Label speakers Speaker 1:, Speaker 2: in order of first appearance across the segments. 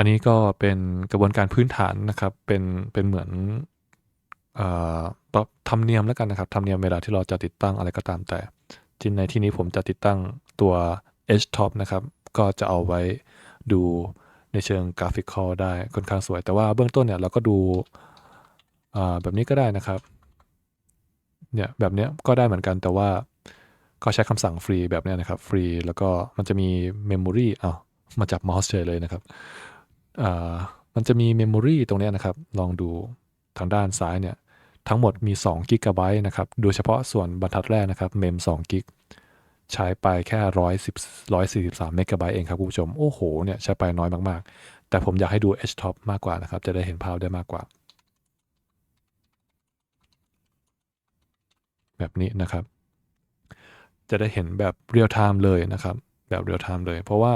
Speaker 1: อันนี้ก็เป็นกระบวนการพื้นฐานนะครับ เป็นเป็นเหมือนอ่อธรรมเนียมแล้วกันนะครับธรรมเนียมเวลาที่เราจะติดตั้งอะไรก็ตามแต่ที่ในที่นี้ผมจะติดตั้งตัว Edge Top นะครับ ก็จะเอาไว้ดูในเชิงกราฟิกอลได้ค่อนข้างสวย แต่ว่าเบื้องต้นเนี่ยเราก็ดูแบบนี้ก็ได้นะครับเนี่ยแบบเนี้ยก็ได้เหมือนกันแต่ว่าก็ใช้คำสั่งฟรีแบบนี้นะครับฟรีแล้วก็มันจะมีเมมโมรีอ้าวมาจับเมาส์เฉยเลยนะครับ มันจะมีเมมโมรีตรงนี้นะครับ ลองดูทางด้านซ้ายเนี่ย ทั้งหมดมี2กิกะไบต์นะครับ โดยเฉพาะส่วนบรรทัดแรกนะครับ เมม2กิกใช้ไปแค่110 143เมกะไบต์เองครับคุณผู้ชม โอ้โห เนี่ยใช้ไปน้อยมาก ๆ แต่ผมอยากให้ดู H-top มากกว่านะครับ จะได้เห็นภาพได้มากกว่า แบบนี้นะครับ จะได้เห็นแบบเรียลไทม์เลยนะครับ แบบเรียลไทม์เลย เพราะว่า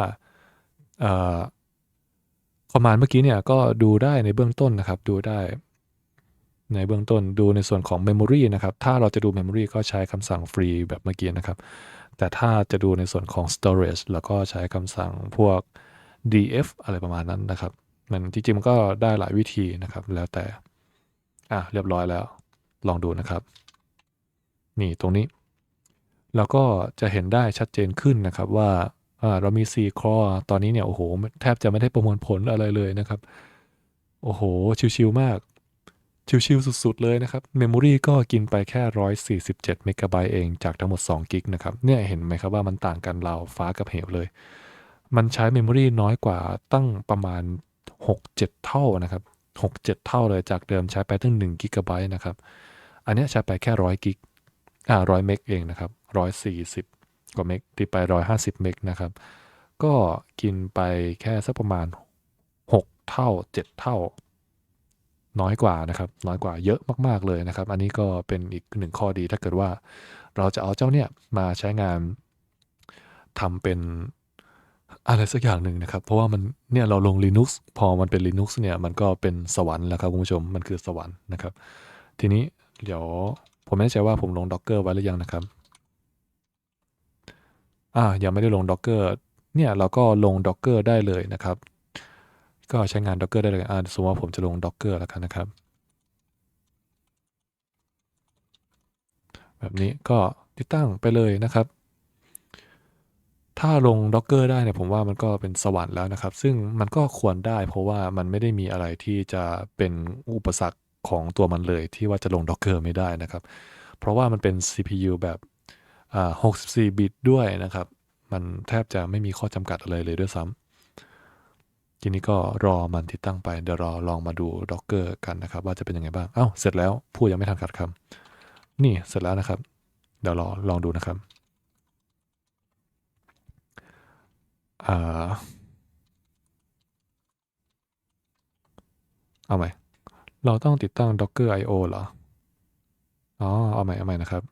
Speaker 1: คอมมานด์เมื่อกี้เนี่ยก็ดูได้ในเบื้องต้นนะครับ ดูได้ ในเบื้องต้นดูในส่วนของ Memory นะครับ ถ้าเราจะดู Memory ก็ใช้คำสั่งฟรีแบบเมื่อกี้นะครับ แต่ถ้าจะดูในส่วนของ Storage แล้วก็ใช้คำสั่งพวก df อะไรประมาณนั้นนะครับ มันจริงๆมันก็ได้หลายวิธีนะครับ แล้วแต่ อะ เรียบร้อยแล้ว ลองดูนะครับ นี่ตรงนี้เราก็จะเห็นได้ชัดเจนขึ้นนะครับว่า เรามี4คอตอนนี้เนี่ย โอ้โห แทบจะไม่ได้ประมวลผลอะไรเลยนะครับ โอ้โห ชิวๆมาก ชิวๆสุดๆเลยนะครับ เมมโมรีก็กินไปแค่ 147 เมกะไบต์เองจากทั้งหมด 2 กิกนะครับ เนี่ยเห็นไหมครับว่ามันต่างกันราวฟ้ากับเหวเลย มันใช้เมมโมรีน้อยกว่าตั้งประมาณ 6-7 เท่านะครับ 6-7 เท่าเลยจากเดิมใช้ไปตั้ง1กิกะไบต์นะครับ อันนี้ใช้ไปแค่ 100 กิก อ่า 100 เมกเองนะครับ 140 กว่าเมกตีไป 150 เมกนะครับ ก็กินไปแค่สักประมาณ 6 เท่า 7 เท่า น้อยกว่านะครับ น้อยกว่าเยอะมาก ๆ เลยนะครับ อันนี้ก็เป็นอีกหนึ่งข้อดีถ้าเกิดว่าเราจะเอาเจ้าเนี่ยมาใช้งานทำเป็นอะไรสักอย่างหนึ่งนะครับ เพราะว่ามันเนี่ยเราลง Linux พอมันเป็น Linux เนี่ยมันก็เป็นสวรรค์แล้วครับคุณผู้ชมมันคือสวรรค์นะครับ ทีนี้เดี๋ยวผมไม่แน่ใจว่าผมลง Docker ไว้หรือยังนะครับ อ่ายังไม่ได้ลง Docker เนี่ยเราก็ลง Docker ได้เลยนะครับ ก็ใช้งาน Docker ได้เลยอ่าสมมติว่าผมจะลง Docker แล้วกันนะครับ แบบนี้ก็ติดตั้งไปเลยนะครับ ถ้าลง Docker ได้เนี่ยผมว่ามันก็เป็นสวรรค์แล้วนะครับ ซึ่งมันก็ควรได้ เพราะว่ามันไม่ได้มีอะไรที่จะเป็นอุปสรรคของตัวมันเลยที่ว่าจะลง Docker ไม่ได้นะครับ เพราะว่ามันเป็น CPU แบบ 64 บิตด้วยนะครับ มันแทบจะไม่มีข้อจำกัดอะไรเลยด้วยซ้ำทีนี้ก็รอมันติดตั้งไป เดี๋ยวรอลองมาดู Docker กันนะครับ ว่าจะเป็นยังไงบ้าง เอา้า เสร็จแล้ว พูดยังไม่ทันขาดคำนี่เสร็จแล้วนะครับ เดี๋ยวรอลองดูนะครับอ่าเอาใหม่ เราต้องติดตั้ง Docker I/O เหรอ อ๋อ เอาใหม่ เอาใหม่นะครับ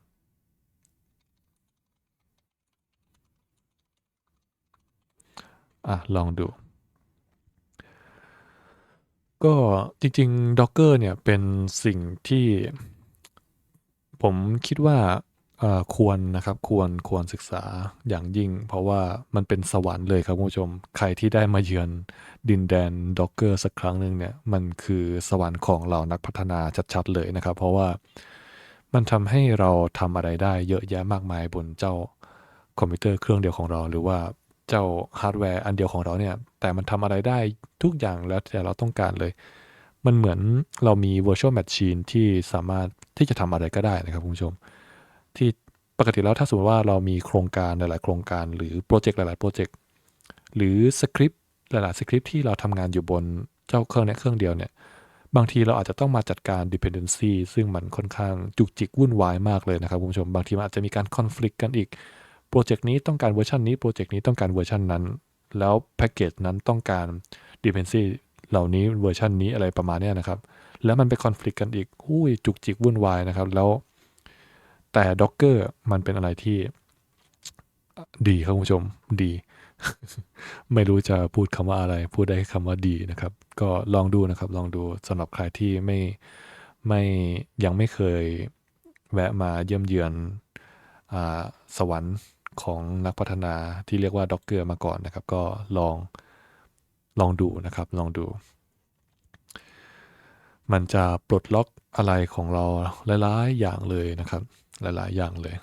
Speaker 1: อะ ลองดู ก็จริง ๆ Docker เนี่ยเป็นสิ่งที่ ผมคิดว่าควรนะครับ ควร ควรศึกษาอย่างยิ่ง เพราะว่ามันเป็นสวรรค์เลยครับคุณผู้ชม ใครที่ได้มาเยือนดินแดน Docker สักครั้งหนึ่งเนี่ย มันคือสวรรค์ของเรานักพัฒนาชัด ๆ เลยนะครับ เพราะว่ามันทำให้เราทำอะไรได้เยอะแยะมากมายบนเจ้าคอมพิวเตอร์เครื่องเดียวของเรา หรือว่า เจ้าฮาร์ดแวร์อันเดียวของเราเนี่ย แต่มันทำอะไรได้ทุกอย่างแล้วแต่เราต้องการเลย มันเหมือนเรามี virtual machine ที่สามารถที่จะทำอะไรก็ได้นะครับคุณผู้ชม ที่ปกติแล้วถ้าสมมติว่าเรามีโครงการหลาย ๆ โครงการหรือโปรเจกต์หลาย ๆ โปรเจกต์หรือสคริปต์หลาย ๆ สคริปต์ที่เราทำงานอยู่บนเจ้าเครื่องนี้เครื่องเดียวเนี่ยบางทีเราอาจจะต้องมาจัดการ dependency ซึ่งมันค่อนข้างจุกจิกวุ่นวายมากเลยนะครับคุณผู้ชม บางทีมันอาจจะมีการ conflict กันอีก โปรเจกต์นี้ต้องการเวอร์ชันนี้โปรเจกต์นี้ต้องการเวอร์ชันนั้น แล้วแพ็กเกจนั้นต้องการ dependency เหล่านี้เวอร์ชันนี้อะไรประมาณนี้นะครับ แล้วมันไปคอน FLICT กันอีกอุ้ยจุกจิกวุ่นวายนะครับ แล้วแต่ Docker มันเป็นอะไรที่ดีครับคุณผู้ชมดี ไม่รู้จะพูดคำว่าอะไร พูดได้คำว่าดีนะครับ ก็ลองดูนะครับ ลองดูสำหรับใครที่ไม่ไม่ยังไม่เคยแวะมาเยี่ยมเยือนอสวรรค์ ของนักพัฒนาที่เรียกว่า Docker มาก่อนนะครับ ก็ลองลองดูนะครับ ลองดู มันจะปลดล็อกอะไรของเราหลายๆอย่างเลยนะครับ หลายๆอย่างเลย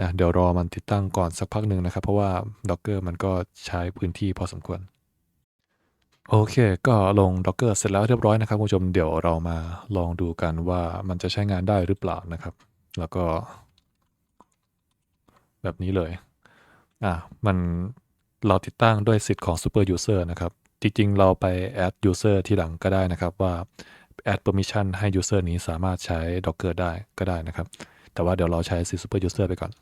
Speaker 1: นะเดี๋ยวรอมันติดตั้งก่อนสักพักหนึ่งนะครับ เพราะว่า Docker มันก็ใช้พื้นที่พอสมควร โอเค ก็ลง Docker เสร็จแล้วเรียบร้อยนะครับคุณผู้ชมเดี๋ยวเรามาลองดูกันว่ามันจะใช้งานได้หรือเปล่านะครับ แล้วก็ แบบนี้เลย อะมันเราติดตั้งด้วยสิทธิ์ของ Super User นะครับ จริงๆ เราไป add user ที่หลังก็ได้นะครับว่า add permission ให้ user นี้สามารถใช้ Docker ได้ก็ได้นะครับ แต่ว่าเดี๋ยวเราใช้สิทธิ์ Super User ไปก่อน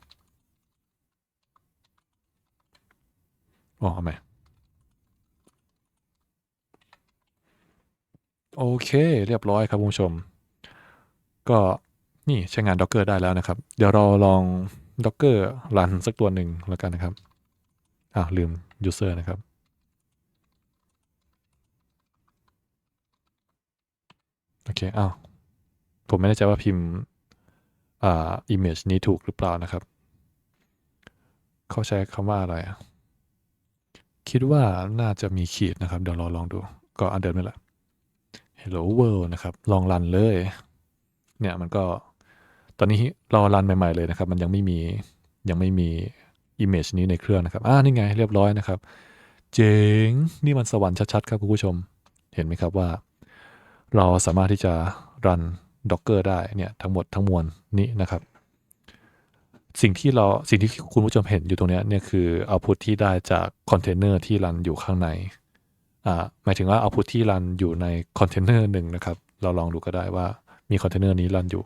Speaker 1: อ๋อทำไมโอเค เรียบร้อยครับคุณผู้ชม ก็นี่ใช้งาน Docker ได้แล้วนะครับ เดี๋ยวเราลอง Docker รันสักตัวหนึ่งแล้วกันนะครับอ้าวลืม user นะครับ โอเคอ้าวผมไม่แน่ใจว่าพิมพ์อ่า image นี้ถูกหรือเปล่านะครับ เขาใช้คำว่าอะไรอะคิดว่าน่าจะมีขีดนะครับ เดี๋ยวราลองดู ก็อันเดิมนี่แหละ hello world นะครับ ลองรันเลย เนี่ยมันก็ ตอนนี้เรารันใหม่ ๆเลยนะครับ มันยังไม่มียังไม่มี image นี้ในเครื่องนะครับ อ่านี่ไงเรียบร้อยนะครับ เจ๋ง นี่มันสวรรค์ชัดๆครับคุณผู้ชม เห็นไหมครับว่า เราสามารถที่จะรัน Docker ได้เนี่ยทั้งหมดทั้งมวลนี้นะครับ สิ่งที่เราสิ่งที่คุณผู้ชมเห็นอยู่ตรงเนี้ยเนี่ยคือเอาพุทที่ได้จากคอนเทนเนอร์ที่รันอยู่ข้างในอ่าหมายถึงว่าเอาพุทที่รันอยู่ในคอนเทนเนอร์หนึ่งนะครับ เราลองดูก็ได้ว่ามีคอนเทนเนอร์นี้รันอยู่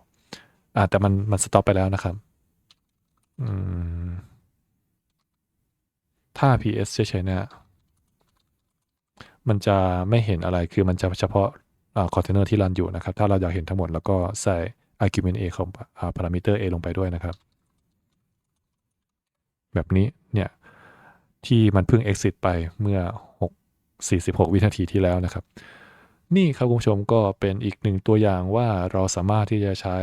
Speaker 1: อ่าแต่มันมันสต็อปไปแล้วนะครับ อืม ถ้า ps เฉยๆเนี่ยมันจะไม่เห็นอะไรคือมันจะเฉพาะคอนเทนเนอร์ที่รันอยู่นะครับ ถ้าเราอยากเห็นทั้งหมด แล้วก็ใส่ argument a ของอ่า parameter a ลงไปด้วยนะครับ แบบนี้เนี่ยที่มันเพิ่ง exit ไปเมื่อ 6 46 วินาทีที่แล้วนะครับ นี่ครับคุณผู้ชมก็เป็นอีกหนึ่งตัวอย่างว่าเราสามารถที่จะใช้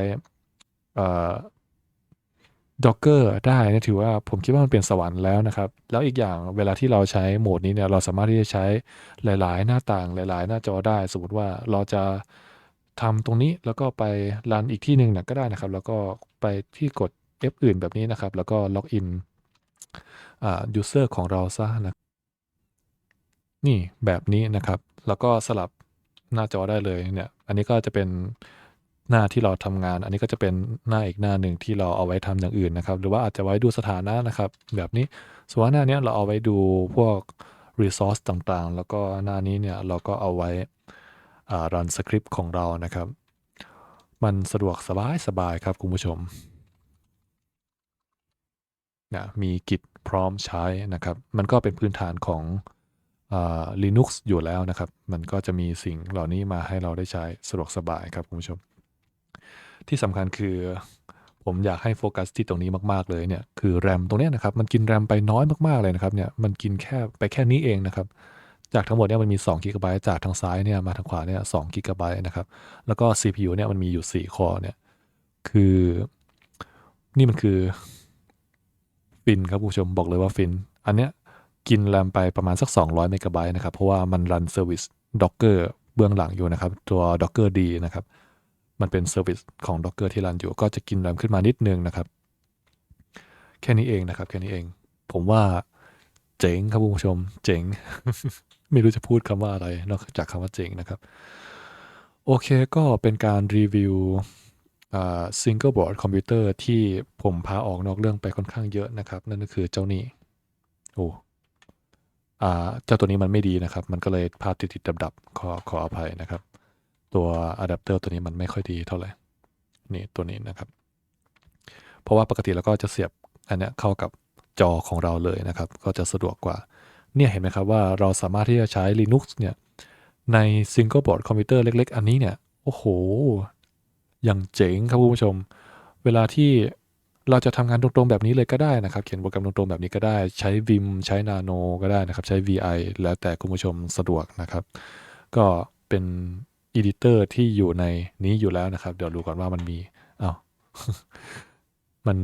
Speaker 1: อ่า Docker ได้นี่ยถือว่าผมคิดว่ามันเป็นสวรรค์แล้วนะครับ แล้วอีกอย่างเวลาที่เราใช้โหมดนี้เนี่ยเราสามารถที่จะใช้หลาย ๆ หน้าต่างหลาย ๆ หน้าจอได้ สมมติว่าเราจะทำตรงนี้แล้วก็ไปรันอีกที่หนึ่งนะก็ได้นะครับ แล้วก็ไปที่กด F อื่นแบบนี้นะครับ แล้วก็ล็อกอินอ่า user ของเราซะนะนี่แบบนี้นะครับ แล้วก็สลับหน้าจอได้เลยเนี่ย อันนี้ก็จะเป็น หน้าที่เราทำงาน อันนี้ก็จะเป็นหน้าอีกหน้าหนึ่งที่เราเอาไว้ทำอย่างอื่นนะครับ หรือว่าอาจจะไว้ดูสถานะนะครับ แบบนี้ส่วนหน้านี้เราเอาไว้ดูพวก resource ต่างๆ แล้วก็หน้านี้เนี่ยเราก็เอาไว้อ่า run สคริปต์ของเรานะครับ มันสะดวกสบายสบายครับคุณผู้ชมนะมี Git พร้อมใช้นะครับ มันก็เป็นพื้นฐานของอ Linux อยู่แล้วนะครับ มันก็จะมีสิ่งเหล่านี้มาให้เราได้ใช้สะดวกสบายครับคุณผู้ชม ที่สำคัญคือ ผมอยากให้โฟกัสที่ตรงนี้มากๆเลยเนี่ยคือแรมตรงนี้นะครับมันกินแรมไปน้อยมากๆเลยนะครับเนี่ยมันกินแค่ไปแค่นี้เองนะครับจากทั้งหมดเนี่ยมันมี2 g b จากทางซ้ายเนี่ยมาทางขวาเนี่ย2 g b นะครับแล้วก็ CPU เนี่ยมันมีอยู่ 4 คอเนี่ยคือนี่มันคือฟินครับผู้ชมบอกเลยว่าฟิน อันเนี้ยกินแรมไปประมาณสัก 200เมกะไบต์นะครับ เพราะว่ามันรันเซอร์วิส Docker เบื้องหลังอยู่นะครับ ตัว Docker D นะครับ มันเป็นเซอร์วิสของ Docker ที่รันอยู่ ก็จะกินแรมขึ้นมานิดนึงนะครับ แค่นี้เองนะครับแค่นี้เอง ผมว่าเจ๋งครับคุณผู้ชม เจ๋ง ไม่รู้จะพูดคำว่าอะไรนอกจากคำว่าเจ๋งนะครับ โอเคก็เป็นการรีวิวซิงเกิลบอร์ดคอมพิวเตอร์ที่ผมพาออกนอกเรื่องไปค่อนข้างเยอะนะครับ นั่นก็คือเจ้านี้โอ้เจ้าตัวนี้มันไม่ดีนะครับ มันก็เลยภาพติดๆดับๆขอขออภัยนะครับ ตัวอะแดปเตอร์ตัวนี้มันไม่ค่อยดีเท่าไหร่ นี่ตัวนี้นะครับ เพราะว่าปกติเราก็จะเสียบอันเนี้ยเข้ากับจอของเราเลยนะครับ ก็จะสะดวกกว่า เนี่ยเห็นไหมครับว่าเราสามารถที่จะใช้ Linux เนี่ยใน Single Board คอมพิวเตอร์เล็ก ๆ อันนี้เนี่ย โอ้โห อย่างเจ๋งครับคุณผู้ชม เวลาที่เราจะทำงานตรงๆแบบนี้เลยก็ได้นะครับ เขียนโปรแกรมตรงๆแบบนี้ก็ได้ ใช้ Vim ใช้ Nano ก็ได้นะครับ ใช้ VI แล้วแต่คุณผู้ชมสะดวกนะครับ ก็เป็น Editor ที่อยู่ในนี้อยู่แล้วนะครับ เดี๋ยวดูก่อนว่ามันมีอ้าวมัน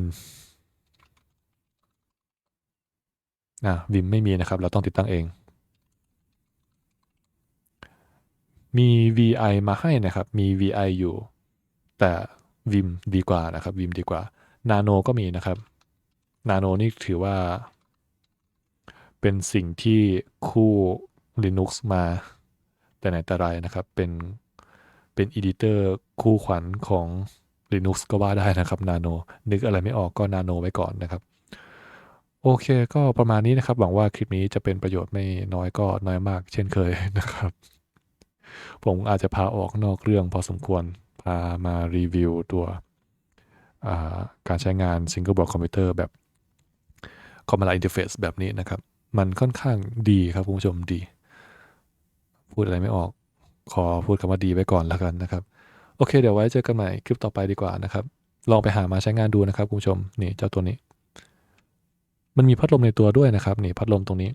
Speaker 1: อ่าวิมไม่มีนะครับ เราต้องติดตั้งเอง มี VI มาให้นะครับ มี VI อยู่ แต่ Vim ดีกว่านะครับ Vim ดีกว่า Nano ก็มีนะครับ Nano นี่ถือว่า เป็นสิ่งที่คู่ Linux มา แต่ไหนแต่ไรนะครับ เป็นเป็นอีดิเตอร์คู่ขวัญของ Linux ก็ว่าได้นะครับ Nano นึกอะไรไม่ออกก็ Nano ไว้ก่อนนะครับ โอเคก็ประมาณนี้นะครับ หวังว่าคลิปนี้จะเป็นประโยชน์ไม่น้อยก็น้อยมาก เช่นเคยนะครับ ผมอาจจะพาออกนอกเรื่องพอสมควร พามารีวิวตัวาการใช้งาน Single Board Computer แบบ Command Interface แบบนี้นะครับ มันค่อนข้างดีครับคุณผู้ชมดี พูดอะไรไม่ออก ขอพูดคำว่าดีไว้ก่อนแล้วกันนะครับ โอเค เดี๋ยวไว้เจอกันใหม่คลิปต่อไปดีกว่านะครับ ลองไปหามาใช้งานดูนะครับคุณผู้ชม นี่เจ้าตัวนี้ มันมีพัดลมในตัวด้วยนะครับ นี่พัดลมตรงนี้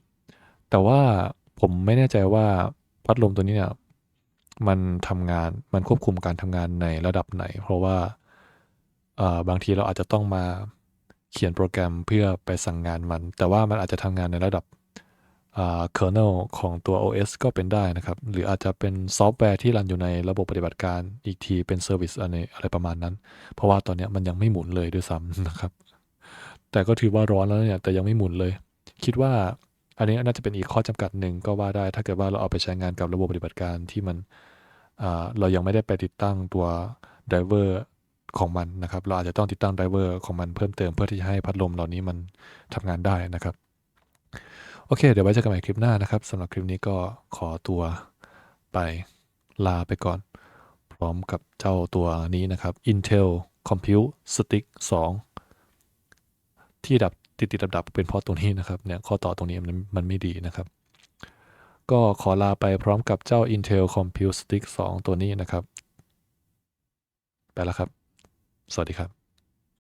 Speaker 1: แต่ว่าผมไม่แน่ใจว่าพัดลมตัวนี้เนี่ย มันทำงาน มันควบคุมการทำงานในระดับไหน เพราะว่าบางทีเราอาจจะต้องมาเขียนโปรแกรมเพื่อไปสั่งงานมัน แต่ว่ามันอาจจะทำงานในระดับ อ่า kernel ของตัว OS ก็เป็นได้นะครับ หรืออาจจะเป็นซอฟต์แวร์ที่รันอยู่ในระบบปฏิบัติการอีกทีเป็นเซอร์วิสอะไรอะไรประมาณนั้น เพราะว่าตอนนี้มันยังไม่หมุนเลยด้วยซ้ำนะครับ แต่ก็ถือว่าร้อนแล้วเนี่ย แต่ยังไม่หมุนเลย คิดว่าอันนี้น่าจะเป็นอีกข้อจำกัดหนึ่งก็ว่าได้ ถ้าเกิดว่าเราเอาไปใช้งานกับระบบปฏิบัติการที่มันอ่าเรายังไม่ได้ไปติดตั้งตัวไดรเวอร์ของมันนะครับ เราอาจจะต้องติดตั้งไดรเวอร์ของมันเพิ่มเติมเพื่อที่จะให้พัดลมเหล่านี้มันทำงานได้นะครับ โอเค เดี๋ยวไว้เจอกันใหม่คลิปหน้านะครับสำหรับคลิปนี้ก็ขอตัวไปลาไปก่อน พร้อมกับเจ้าตัวนี้นะครับ Intel Compute Stick 2 ที่ดับติดติดดับดับเป็นเพราะตรงนี้นะครับเนี่ยข้อต่อตรงนี้มันมันไม่ดีนะครับ ก็ขอลาไปพร้อมกับเจ้า Intel Compute Stick 2 ตัวนี้นะครับ ไปแล้วครับ สวัสดีครับ